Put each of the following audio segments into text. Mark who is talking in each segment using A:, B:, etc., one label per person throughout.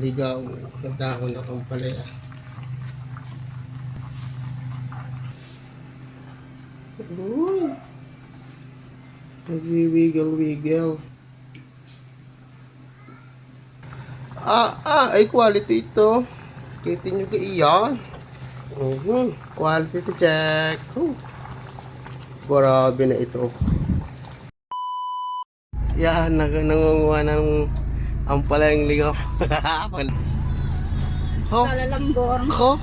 A: ligaw na dahon ng ampalaya. Uy! Nagwiwiggle-wiggle. Ah, ah, ay quality ito. Kita nyo ka iyan. Mhm, quality to check. Huh. Grabe na ito. Yan, nag nangunguha ng ampalayang ligaw. oh,
B: Kalalambor.
A: ko.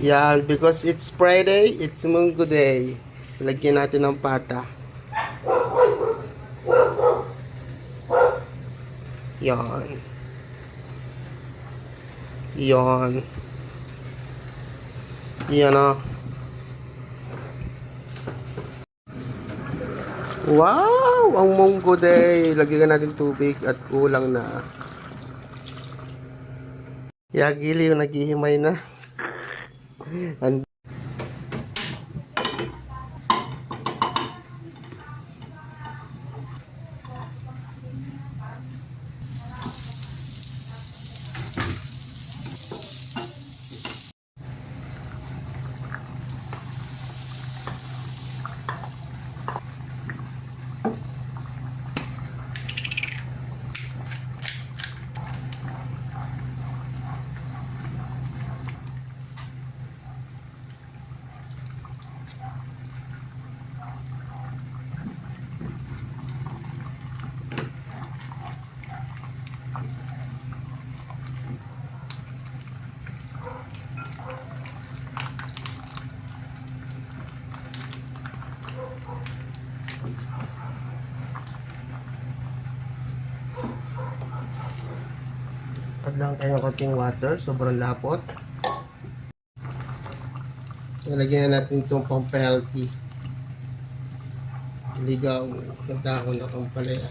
A: Yan, because it's Friday, it's Munggo Day. Lagyan natin ng pata. Yan. Yan. Yan ah. Wow! Ang Munggo Day. Lagyan natin tubig at kulang na. Yagili yung naghihimay na. And Add lang tayo ng konting water, sobrang lapot. Nalagyan na natin itong pampalpi. Ligaw na dahon ng ampalaya.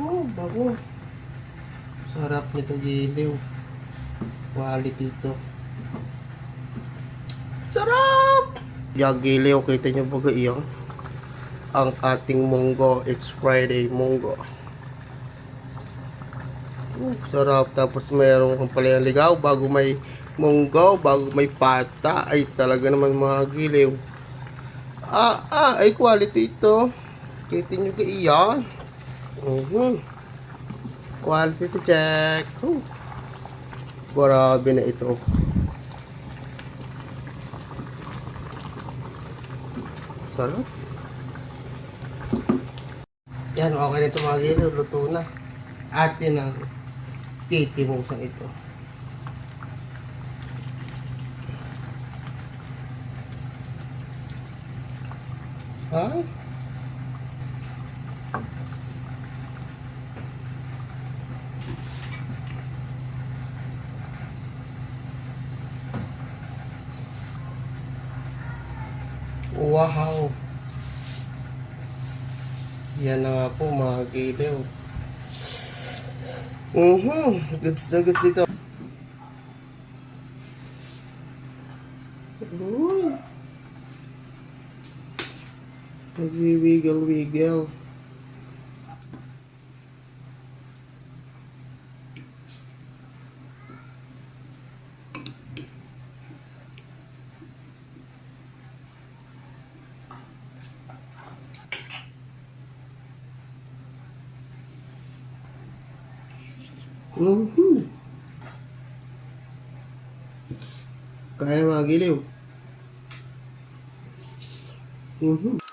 A: Oh, bago. Sarap nito giliw. Quality ito. Sarap! Yung giliw, kita nyo baga iyan. Ang ating munggo. It's Friday munggo. Uh, sarap. Tapos mayroong kang palayang ligaw bago may munggo, bago may pata. Ay talaga naman mga giliw. Ah, ah, ay quality ito. Kita nyo ka iyan. Mhm. Quality check. Huh. Grabe na ito. Sarap. Yan, okay na ito mga gilo. Luto na. Atin ang titimusang ito. Ha? Wow! Yan na nga po mga giliw. Mhm, goods na goods ito. Uy! Nagwiwiggle-wiggle. Mhm. Kaya mga giliw. Mhm.